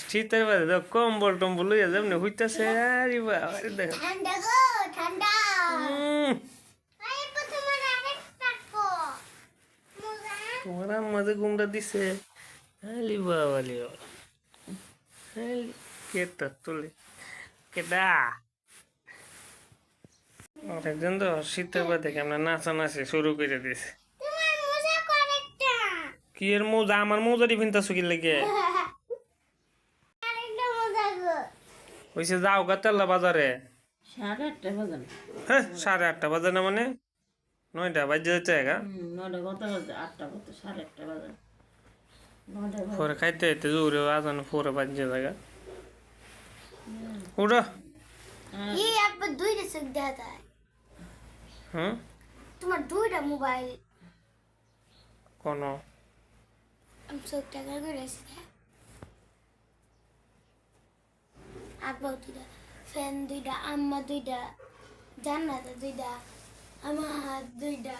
শীতের বাদে তো কম্বল টম্বল লইয়া যেমনি হইতাছে আরে বাবা রে ঠান্ডা তোমার আম্মা যে ঘুমটা দিছে। আলি বাবা আলি বাবা। আলি, কেটা তুলে। কেটা। একজন তো শীতের বাদে কেমন নাচানাচি শুরু করে দিছে। কি এর মৌজা? আমার মৌজারি ভিনতাছো কি লাগে? হইছে যাও গা তেল্লা বাজারে। সাড়ে আটটা বাজান হ্যাঁ সাড়ে আটটা বাজে না মানে? নয়টা বাজে যেতে গা। নটা কত বাজে আটটা কত সাড়ে আটটা বাজান পরে খাইতে খাইতে জোরে আজান পরে বাজে জায়গা উঠো। এই আপা দুইটা চোখ দেখা যায়। হুম? তোমার দুইটা মোবাইল। কোন। করে আছি আব্বা দুইটা ফ্যান দুইটা আম্মা দুইটা জান্নাত দুইটা আমার দুইটা।